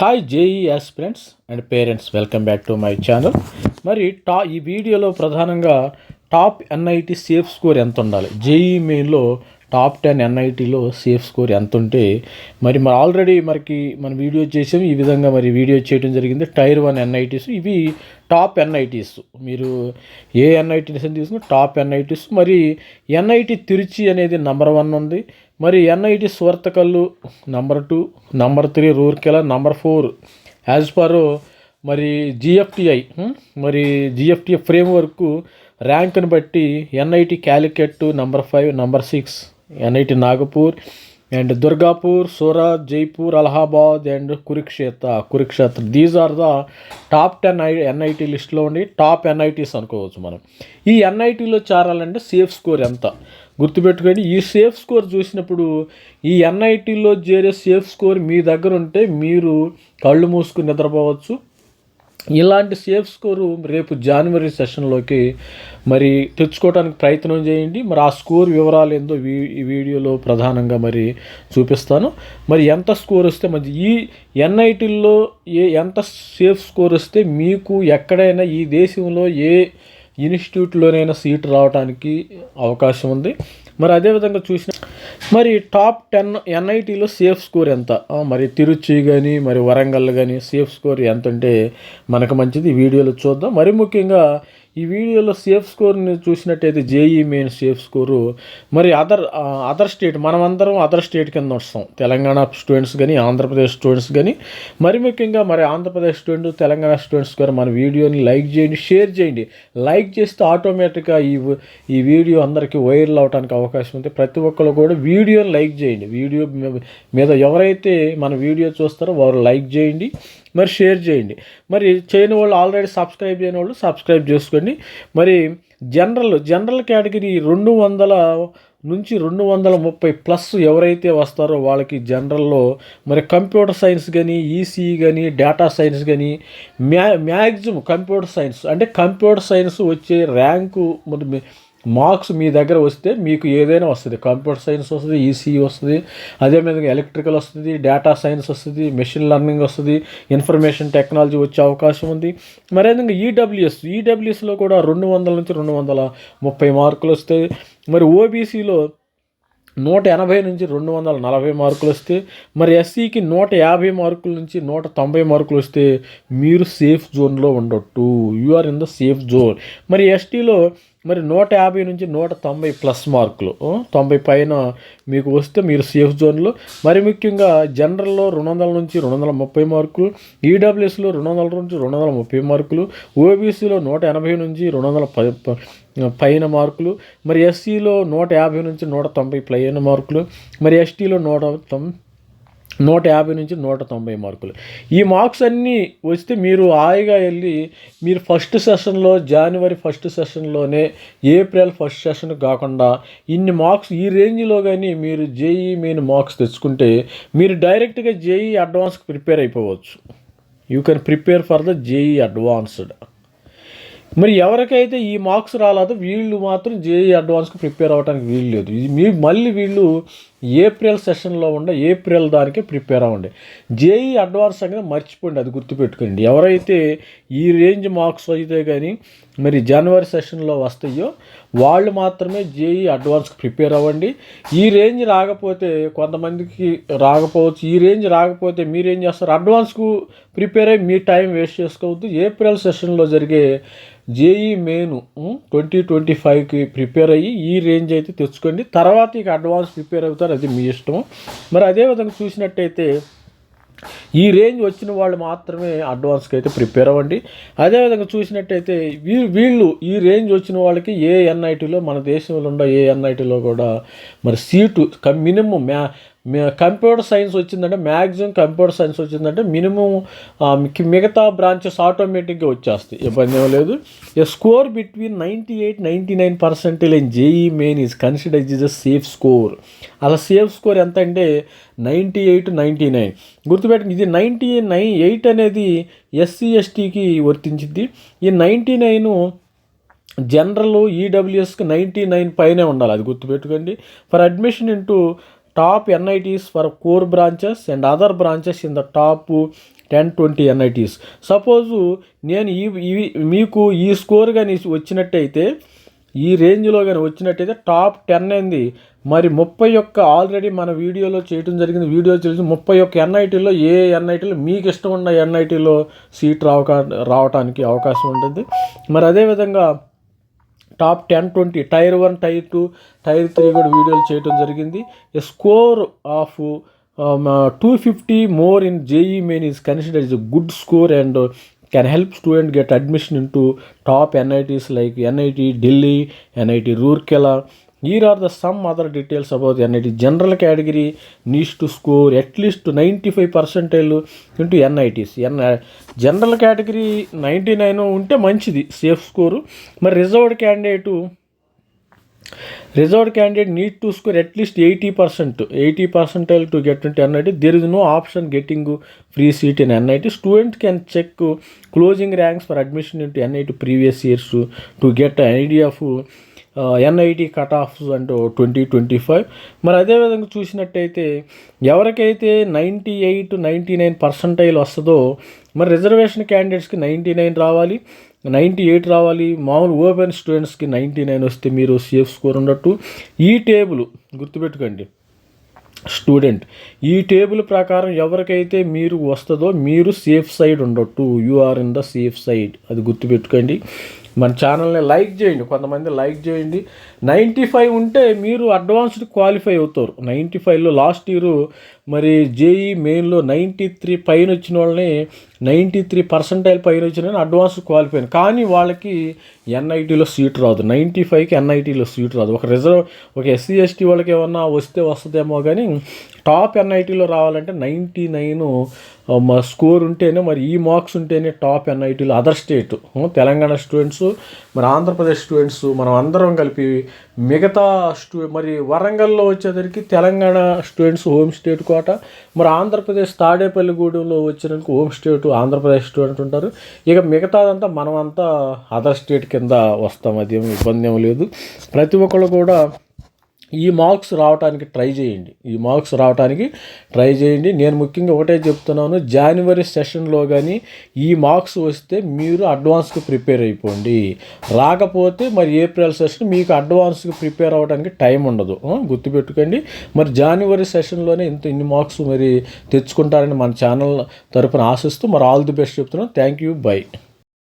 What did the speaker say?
Hi JEE aspirants and parents welcome back to my channel మరి టా ఈ వీడియోలో ప్రధానంగా టాప్ ఎన్ఐటి సేఫ్ స్కోర్ ఎంత ఉండాలి? జేఈ మెయిన్లో టాప్ టెన్ ఎన్ఐటీలో సేఫ్ స్కోర్ ఎంత ఉంటే మరి మరి ఆల్రెడీ మనకి మన వీడియో చేసాం ఈ విధంగా మరి వీడియో చేయడం జరిగింది. టైర్ వన్ ఎన్ఐటీస్ ఇవి టాప్ ఎన్ఐటీస్ మీరు ఏ ఎన్ఐటీస్ అని తీసుకుని టాప్ ఎన్ఐటీస్ మరి ఎన్ఐటి తిరుచి అనేది నెంబర్ వన్ ఉంది. మరి NIT Surathkal number two number three Rourkela number four. As per మరి జిఎఫ్టిఐ మరి జిఎఫ్టిఐ ఫ్రేమ్వర్క్ ర్యాంక్ని బట్టి NIT Calicut number five number six NIT Nagpur and Durgapur Surat Jaipur Allahabad and Kurukshetra Kurukshetra. These are the top ten I NIT లిస్ట్లో ఉండి top NITs అనుకోవచ్చు మనం. ఈ ఎన్ఐటీలో చేరాలంటే సేఫ్ స్కోర్ ఎంత? గుర్తుపెట్టుకోండి ఈ సేఫ్ స్కోర్ చూసినప్పుడు ఈ ఎన్ఐటీలో చేరే సేఫ్ స్కోర్ మీ దగ్గర ఉంటే మీరు కళ్ళు మూసుకుని నిద్రపోవచ్చు. ఇలాంటి సేఫ్ స్కోరు రేపు జనవరి సెషన్లోకి మరి తెచ్చుకోవడానికి ప్రయత్నం చేయండి. మరి ఆ స్కోర్ వివరాలు ఏందో వీ ఈ వీడియోలో ప్రధానంగా మరి చూపిస్తాను. మరి ఎంత స్కోర్ వస్తే మంచి ఈ ఎన్ఐటీల్లో ఏ ఎంత సేఫ్ స్కోర్ వస్తే మీకు ఎక్కడైనా ఈ దేశంలో ఏ ఇన్స్టిట్యూట్లోనైనా సీట్ రావడానికి అవకాశం ఉంది. మరి అదేవిధంగా చూసిన మరి టాప్ టెన్ ఎన్ఐటీలో సేఫ్ స్కోర్ ఎంత? మరి తిరుచి కానీ మరి వరంగల్ కానీ సేఫ్ స్కోర్ ఎంత అంటే మనకు మంచిది. వీడియోలో చూద్దాం. మరి ముఖ్యంగా ఈ వీడియోలో సేఫ్ స్కోర్ని చూసినట్టయితే జేఈ మెయిన్ సేఫ్ స్కోరు మరి అదర్ అదర్ స్టేట్ మనమందరం అదర్ స్టేట్ కింద వస్తాం. తెలంగాణ స్టూడెంట్స్ కానీ ఆంధ్రప్రదేశ్ స్టూడెంట్స్ కానీ మరి ముఖ్యంగా మరి ఆంధ్రప్రదేశ్ స్టూడెంట్ తెలంగాణ స్టూడెంట్స్ గారు మన వీడియోని లైక్ చేయండి షేర్ చేయండి. లైక్ చేస్తే ఆటోమేటిక్గా ఈ ఈ వీడియో అందరికీ వైరల్ అవడానికి అవకాశం ఉంది. ప్రతి ఒక్కరు కూడా వీడియోని లైక్ చేయండి. వీడియో మీద ఎవరైతే మన వీడియో చూస్తారో వారు లైక్ చేయండి. మరి షేర్ చేయండి. మరి చేయని వాళ్ళు ఆల్రెడీ సబ్స్క్రైబ్ చేయని వాళ్ళు సబ్స్క్రైబ్ చేసుకోండి. మరి జనరల్ జనరల్ కేటగిరీ రెండు వందల నుంచి రెండు వందల ముప్పై ప్లస్ ఎవరైతే వస్తారో వాళ్ళకి జనరల్లో మరి కంప్యూటర్ సైన్స్ కానీ ఈసీఈ కానీ డేటా సైన్స్ కానీ మ్యా మ్యాక్సిమం కంప్యూటర్ సైన్స్ అంటే కంప్యూటర్ సైన్స్ వచ్చే ర్యాంకు మరి మార్క్స్ మీ దగ్గర వస్తే మీకు ఏదైనా వస్తుంది. కంప్యూటర్ సైన్స్ వస్తుంది ఈసీఈ వస్తుంది అదేవిధంగా ఎలక్ట్రికల్ వస్తుంది డేటా సైన్స్ వస్తుంది మెషిన్ లెర్నింగ్ వస్తుంది ఇన్ఫర్మేషన్ టెక్నాలజీ వచ్చే అవకాశం ఉంది. మరి అదేవిధంగా ఈడబ్ల్యూఎస్ ఈడబ్ల్యూఎస్లో కూడా రెండు వందల నుంచి రెండు వందల ముప్పై మార్కులు వస్తాయి. మరి ఓబీసీలో నూట ఎనభై నుంచి రెండు వందల నలభై మార్కులు వస్తే మరి ఎస్సీకి నూట యాభై మార్కుల నుంచి నూట తొంభై మార్కులు వస్తే మీరు సేఫ్ జోన్లో ఉండొట్టు. You are in the safe zone మరి ఎస్టీలో మరి నూట యాభై నుంచి నూట తొంభై ప్లస్ మార్కులు. తొంభై పైన మీకు వస్తే మీరు సేఫ్ జోన్లో. మరి ముఖ్యంగా జనరల్లో రెండు వందల నుంచి రెండు వందల ముప్పై మార్కులు ఈడబ్ల్యూఎస్లో రెండు వందల నుంచి రెండు వందల ముప్పై మార్కులు ఓబీసీలో నూట ఎనభై నుంచి రెండు వందల ప- పైన మార్కులు మరి ఎస్సీలో నూట యాభై నుంచి నూట తొంభై పైన మార్కులు మరి ఎస్టీలో నూట తొంభై నూట యాభై నుంచి నూట తొంభై మార్కులు. ఈ మార్క్స్ అన్నీ వస్తే మీరు హాయిగా వెళ్ళి మీరు ఫస్ట్ సెషన్లో జనవరి ఫస్ట్ సెషన్లోనే ఏప్రిల్ ఫస్ట్ సెషన్ కాకుండా ఇన్ని మార్క్స్ ఈ రేంజ్లో కానీ మీరు జేఈ మెయిన్ మార్క్స్ తెచ్చుకుంటే మీరు డైరెక్ట్గా జేఈ అడ్వాన్స్కి ప్రిపేర్ అయిపోవచ్చు. You can prepare for the JEE advanced. మరి ఎవరికైతే ఈ మార్క్స్ రాలేదో వీళ్ళు మాత్రం జేఈ అడ్వాన్స్కి ప్రిపేర్ అవ్వడానికి వీలు లేదు. ఇది మీ మళ్ళీ వీళ్ళు ఏప్రిల్ సెషన్లో ఉండే ఏప్రిల్ దానికి ప్రిపేర్ అవ్వండి. జేఈ అడ్వాన్స్ అనేది మర్చిపోండి అది గుర్తుపెట్టుకోండి. ఎవరైతే ఈ రేంజ్ మార్క్స్ అయితే కానీ మరి జనవరి సెషన్లో వస్తాయో వాళ్ళు మాత్రమే జేఈ అడ్వాన్స్కి ప్రిపేర్ అవ్వండి. ఈ రేంజ్ రాకపోతే కొంతమందికి రాకపోవచ్చు ఈ రేంజ్ రాకపోతే మీరేం చేస్తారు? అడ్వాన్స్కు ప్రిపేర్ అయ్యి మీ టైం వేస్ట్ చేసుకోవద్దు. ఏప్రిల్ సెషన్లో జరిగే జేఈ మెయిన్ ట్వంటీ ట్వంటీ ఫైవ్కి ప్రిపేర్ అయ్యి ఈ రేంజ్ అయితే తెచ్చుకోండి. తర్వాత ఇక అడ్వాన్స్ ప్రిపేర్ అవుతారు. అది మీ ఇష్టం. మరి అదేవిధంగా చూసినట్టయితే ఈ రేంజ్ వచ్చిన వాళ్ళు మాత్రమే అడ్వాన్స్కి అయితే ప్రిపేర్ అవ్వండి. అదేవిధంగా చూసినట్టయితే వీ వీళ్ళు ఈ రేంజ్ వచ్చిన వాళ్ళకి ఏ ఎన్ఐటీలో మన దేశంలో ఉన్న ఏ ఎన్ఐటీలో కూడా మరి సీటు మినిమం మ్యా- కంప్యూటర్ సైన్స్ వచ్చిందంటే మ్యాక్సిమం కంప్యూటర్ సైన్స్ వచ్చిందంటే మినిమం మిగతా బ్రాంచెస్ ఆటోమేటిక్గా వచ్చేస్తాయి. ఇబ్బంది ఏం లేదు. A score between ninety eight ninety nine percentage in JEE main is consider is a safe score అలా సేఫ్ స్కోర్ ఎంత అంటే నైంటీ ఎయిట్ నైంటీ నైన్ గుర్తుపెట్టండి ఇది నైంటీ నైన్ ఎయిట్ అనేది ఎస్సీ ఎస్టీకి వర్తించింది. ఈ నైంటీ నైన్ జనరల్ ఈడబ్ల్యూఎస్కి నైంటీ నైన్ పైనే ఉండాలి. అది గుర్తుపెట్టుకోండి. For admission into top NITs for core branches and other branches in the top ten twenty NITs. Suppose నేను ఈ ఇవి మీకు ఈ స్కోర్ కానీ వచ్చినట్టయితే ఈ రేంజ్లో కానీ వచ్చినట్టయితే టాప్ టెన్ అయింది మరి ముప్పై ఒక్క ఆల్రెడీ మన వీడియోలో చేయడం జరిగింది. వీడియో తెలిసి ముప్పై ఒక్క ఎన్ఐటీలో ఏ ఎన్ఐటీలో మీకు ఇష్టం ఉన్న ఎన్ఐటీలో సీట్ రావక రావడానికి అవకాశం ఉంటుంది. మరి అదేవిధంగా top ten twenty tier one tier two tier three కూడా వీడియోలు చేయడం జరిగింది a score of two fifty more in JEE main is consider is good score and can help student get admission into top NITs like NIT Delhi, NIT Roorkela. Here are the some other details about NIT. General category needs to score at least 95 percentile into NITs. General category ninety nine ఉంటే మంచిది safe score మరి reserved candidate reserved candidate need to score at least eighty percent eighty percentile to get into NIT there is no option getting free seat in NIT student can check closing ranks for admission into NIT previous years to get idea of NIT cut offs అంటూ twenty twenty five మరి అదేవిధంగా చూసినట్టయితే ఎవరికైతే ninety eight ninety nine percentile వస్తుందో మరి reservation క్యాండిడేట్స్కి ninety nine రావాలి ninety eight రావాలి మామూలు ఓపెన్ స్టూడెంట్స్కి నైంటీ నైన్ వస్తే మీరు సేఫ్ స్కోర్ ఉన్నట్టు. ఈ టేబుల్ గుర్తుపెట్టుకోండి స్టూడెంట్ ఈ టేబుల్ ప్రకారం ఎవరికైతే మీరు వస్తుందో మీరు safe side ఉండొట్టు. You are in the safe side అది గుర్తుపెట్టుకోండి. మన ఛానల్ని లైక్ చేయండి. కొంతమంది లైక్ చేయండి. నైంటీ ఫైవ్ ఉంటే మీరు అడ్వాన్స్డ్ క్వాలిఫై అవుతారు. నైంటీ ఫైవ్లో లాస్ట్ ఇయర్ మరి జేఈ మెయిన్లో నైంటీ త్రీ పైన వచ్చిన వాళ్ళని నైంటీ త్రీ పర్సెంటైల్ పైన వచ్చిన అడ్వాన్స్ క్వాలిఫైన్. కానీ వాళ్ళకి ఎన్ఐటీలో సీట్ రాదు. నైంటీ ఫైవ్కి ఎన్ఐటీలో సీట్ రాదు. ఒక రిజర్వ్ ఒక ఎస్సీ ఎస్టీ వాళ్ళకి ఏమన్నా వస్తే వస్తుందేమో కానీ టాప్ ఎన్ఐటీలో రావాలంటే నైంటీ నైన్ మా స్కోర్ ఉంటేనే మరి ఈ మార్క్స్ ఉంటేనే టాప్ ఎన్ఐటీలో అదర్ స్టేట్. తెలంగాణ స్టూడెంట్స్ మరి ఆంధ్రప్రదేశ్ స్టూడెంట్స్ మనం అందరం కలిపి మిగతా స్టూ మరి వరంగల్లో వచ్చేసరికి Telangana students home state quota మరి ఆంధ్రప్రదేశ్ తాడేపల్లిగూడెంలో వచ్చేసరికి హోమ్ స్టేట్ ఆంధ్రప్రదేశ్ స్టూడెంట్ ఉంటారు. ఇక మిగతాదంతా మనమంతా అదర్ స్టేట్ కింద వస్తాం. అది ఏమి ఇబ్బంది ఏమి లేదు. ప్రతి ఒక్కళ్ళు కూడా ఈ మార్క్స్ రావడానికి ట్రై చేయండి. ఈ మార్క్స్ రావడానికి ట్రై చేయండి. నేను ముఖ్యంగా ఒకటే చెప్తున్నాను జనవరి సెషన్లో కానీ ఈ మార్క్స్ వస్తే మీరు అడ్వాన్స్కి ప్రిపేర్ అయిపోండి. రాకపోతే మరి ఏప్రిల్ సెషన్ మీకు అడ్వాన్స్కి ప్రిపేర్ అవ్వడానికి టైం ఉండదు. గుర్తుపెట్టుకోండి. మరి జనవరి సెషన్లోనే ఇంత ఇన్ని మార్క్స్ మరి తెచ్చుకుంటారని మన ఛానల్ తరపున ఆశిస్తూ మరి ఆల్ ది బెస్ట్ చెప్తున్నాను. Thank you bye